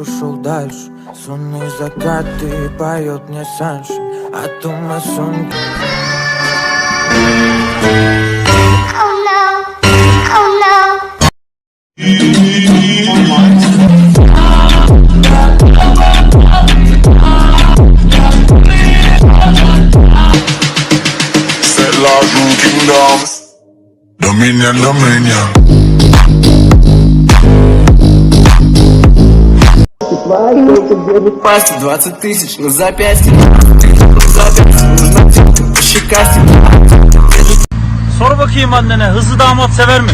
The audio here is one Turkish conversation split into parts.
ушел дальше. Сонные закаты поет мне Санши А дома сон... Oh, oh, dominion, Dominion. Пасти 20 тысяч на запястье На запястье нужна тетка по щекасти Sor bakayım annene hızlı damat sever mi?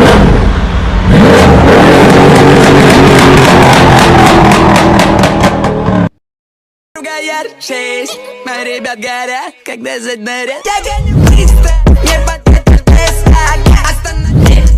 Гаяр ярче Мои ребят горят, когда за днаря Я гоню быстро, не под это Остановись.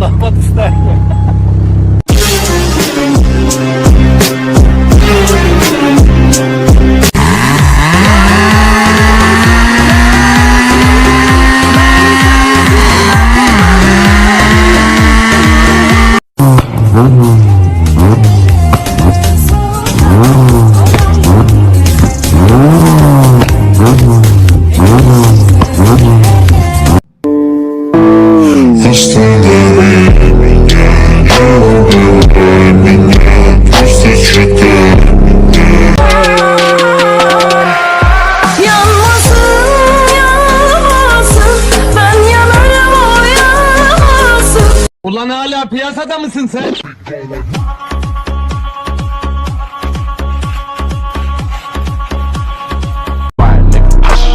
Olan damat piyasada mısın sen?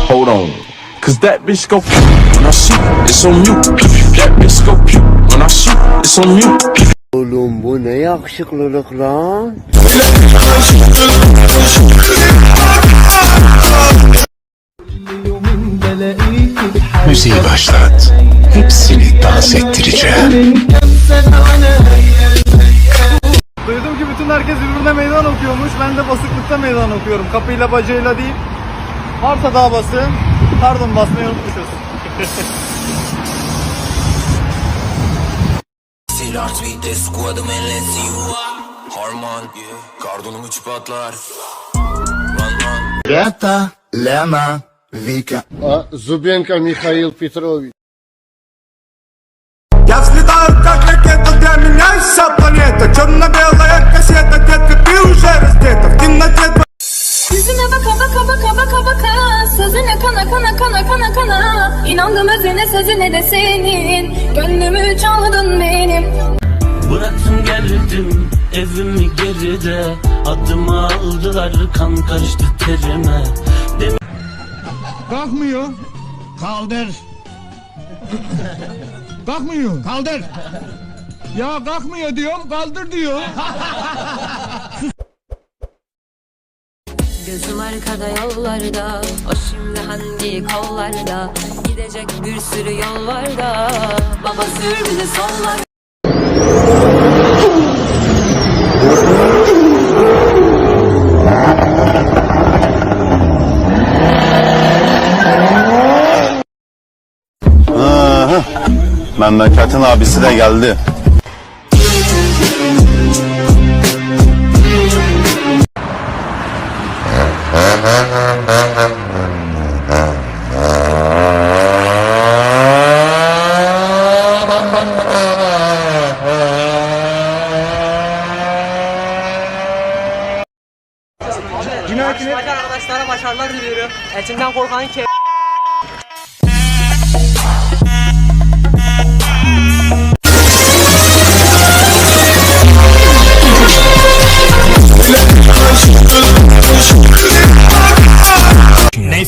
Hold on. Cause that bitch go when I shoot, it's on you. That bitch go when I shoot, it's on you. Oğlum bu ne yakışıklılık lan? Müziği başlat. Hepsini dans ettireceğim. Duydum ki bütün herkes birbirine meydan okuyormuş. Ben de basıklıkta meydan okuyorum. Kapıyla bacayla değil. Varsa daha basın. Pardon basmayı unutmuşuz. Silah Lena Вика. А, Зубенко Михаил Петрович. Я взлетаю как ракета, для меня вся планета Черно-белая кассета, детка, ты уже раздета В темноте Yüzüne baka baka baka baka baka Sözüne kana kana kana kana kana İnandım özüne sözüne de senin Gönlümü çaldın benim Bıraktım geldim evimi geride Adımı aldılar kan karıştı terime Kalkmıyor. Kaldır. Kalkmıyor. Kaldır. Ya kalkmıyor diyorum, kaldır diyor. Gözüm arkada yollarda O şimdi hangi kollarda Gidecek bir sürü yol var da Baba sür bizi sollar Memleketin abisi de geldi.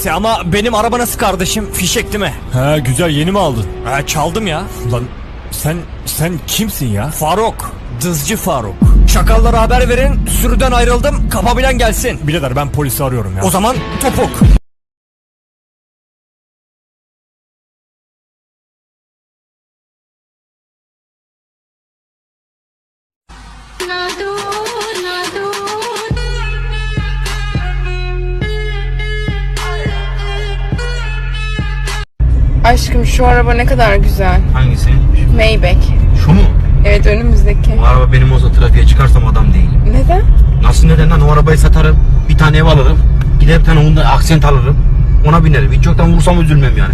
Neyse ama benim araba nasıl kardeşim? Fişek değil mi? Ha güzel yeni mi aldın? Ha çaldım ya. Lan sen sen kimsin ya? Faruk. Dızcı Faruk. Çakallara haber verin. Sürüden ayrıldım. Kapabilen gelsin. Birader ben polisi arıyorum ya. O zaman topuk. Aşkım şu araba ne kadar güzel. Hangisi? Maybach. Şu mu? Evet önümüzdeki. Bu araba benim olsa trafiğe çıkarsam adam değil. Neden? Nasıl neden lan o arabayı satarım. Bir tane ev alırım. Gider bir tane onda aksent alırım. Ona binerim. Hiç yoktan vursam üzülmem yani.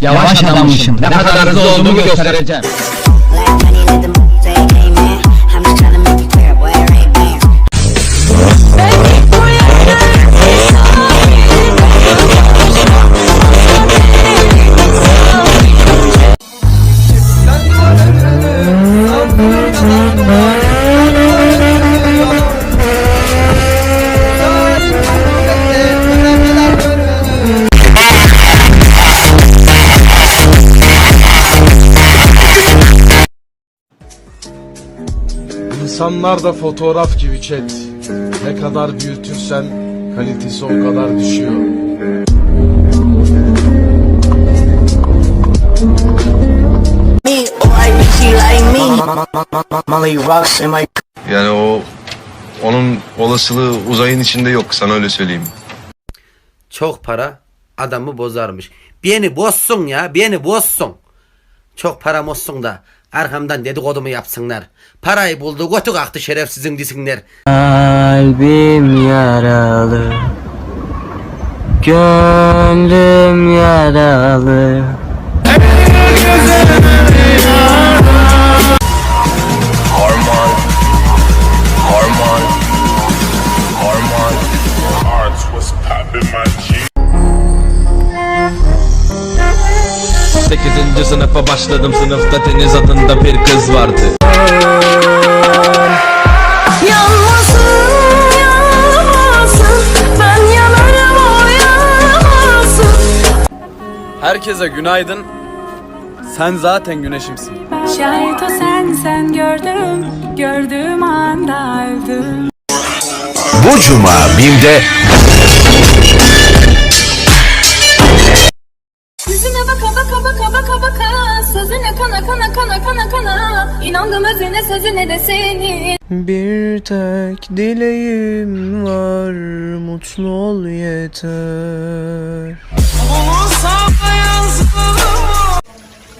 Yavaş adammışım. Ne kadar hızlı olduğumu göstereceğim. İnsanlar da fotoğraf gibi chat. Ne kadar büyütürsen kalitesi o kadar düşüyor. Yani o onun olasılığı uzayın içinde yok sana öyle söyleyeyim. Çok para adamı bozarmış. Beni bozsun ya beni bozsun. Çok param olsun da arkamdan dedikodumu yapsınlar. Parayı buldu götü kalktı şerefsizin desinler. Kalbim yaralı Gönlüm yaralı 8. sınıfa başladım sınıfta Deniz adında bir kız vardı ben yanarım o. Herkese günaydın. Sen zaten güneşimsin. Şayet o sen sen gördüm, gördüğüm anda öldüm. Bu cuma BİM'de Yüzüne baka baka baka baka baka Sözüne kana kana kana kana kana. İnandım özüne sözüne de senin Bir tek dileğim var Mutlu ol yeter.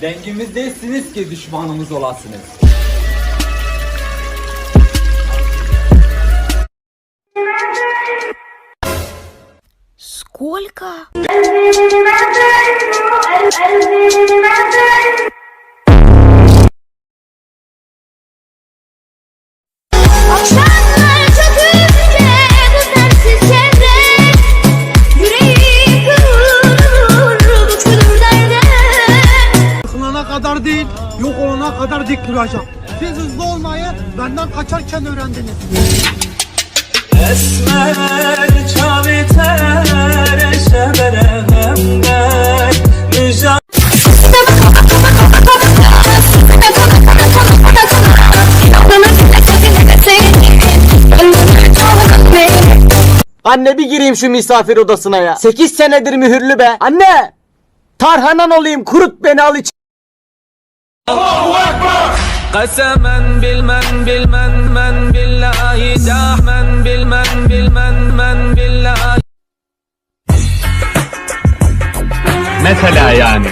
Dengimizdesiniz ki düşmanımız olasınız. Kılana kadar değil, yok olana kadar dik duracağım. Siz hızlı olmayı benden kaçarken öğrendiniz. Esmer Anne bir gireyim şu misafir odasına ya. 8 senedir mühürlü be. Anne! Tarhanan olayım kurut beni al iç. Kasemen bilmen bilmen men billahi dahmen bilmen bilmen men billahi Mesela yani.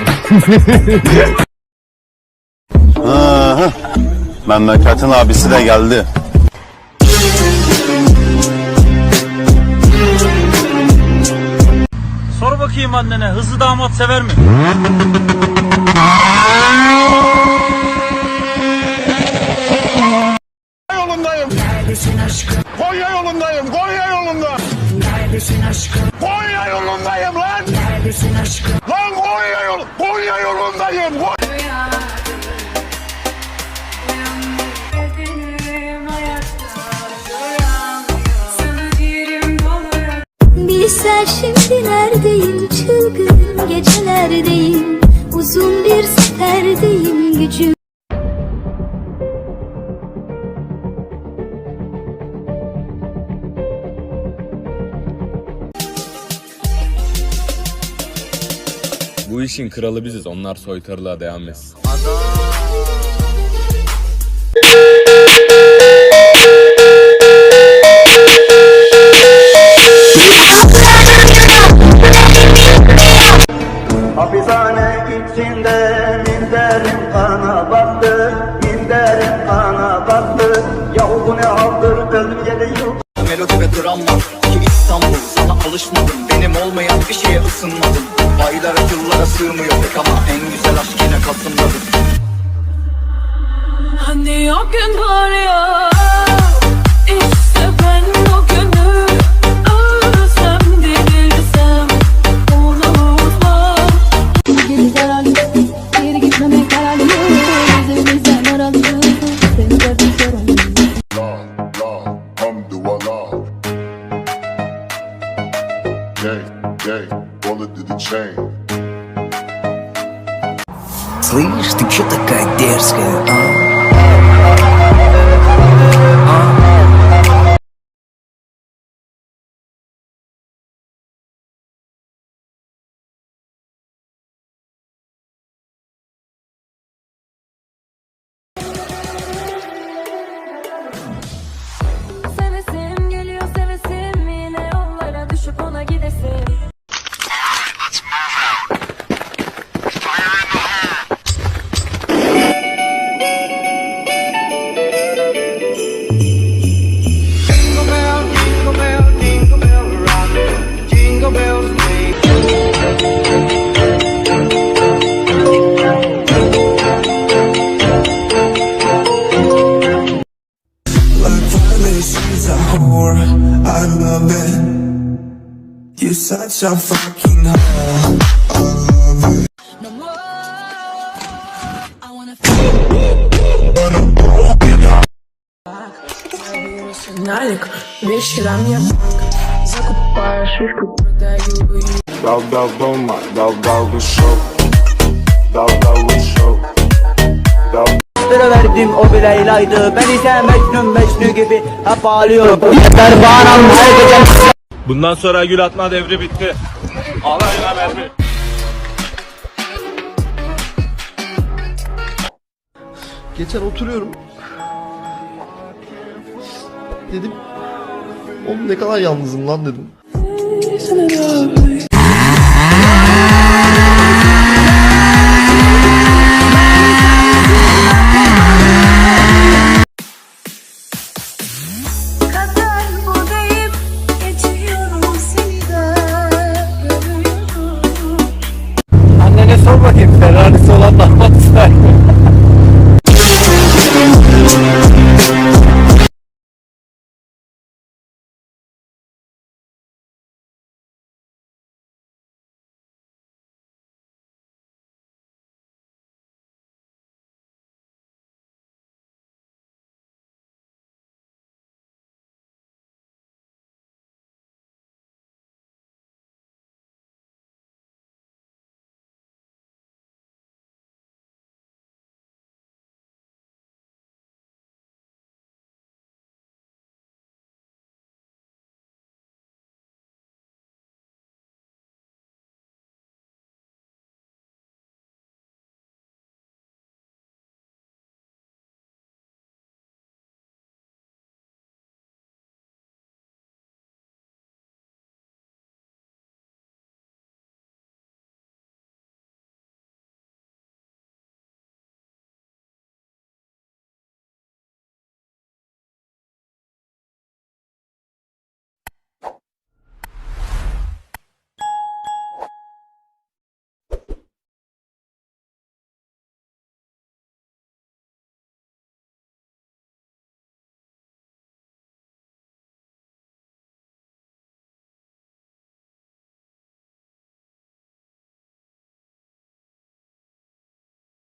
Memleketin abisi de geldi. Bakayım annene hızlı damat sever mi? Yolundayım. Konya yolundayım. Konya yolunda. Konya yolundayım lan. Lan Konya yol. Konya yolundayım. Bir sen şimdi neredeyim çılgın gecelerdeyim Uzun bir seferdeyim gücüm Bu işin kralı biziz onlar soytarılığa devam etsin. İçinde minderim kana battı Minderim kana battı Yahu bu ne haldır ölümceli yıl Melodi ve dram var ki İstanbul. Sana alışmadım benim olmayan bir şeye ısınmadım. Aylara yıllara sığmıyor pek ama En güzel aşk yine Kasım'dadır. Hani o gün var ya İşte ben o günü such a fucking whore Налик, вечером я Закупаю шишку, продаю Дал, дал дома, дал, дал душок Dal dallı şok Dal Sıra verdim o bir Leyla'ydı Ben ise Mecnun Mecnun gibi hep ağlıyorum Yeter bana her gece Bundan sonra gül atma devri bitti. Alayına mermi. Geçen oturuyorum. Dedim. Oğlum ne kadar yalnızım lan dedim.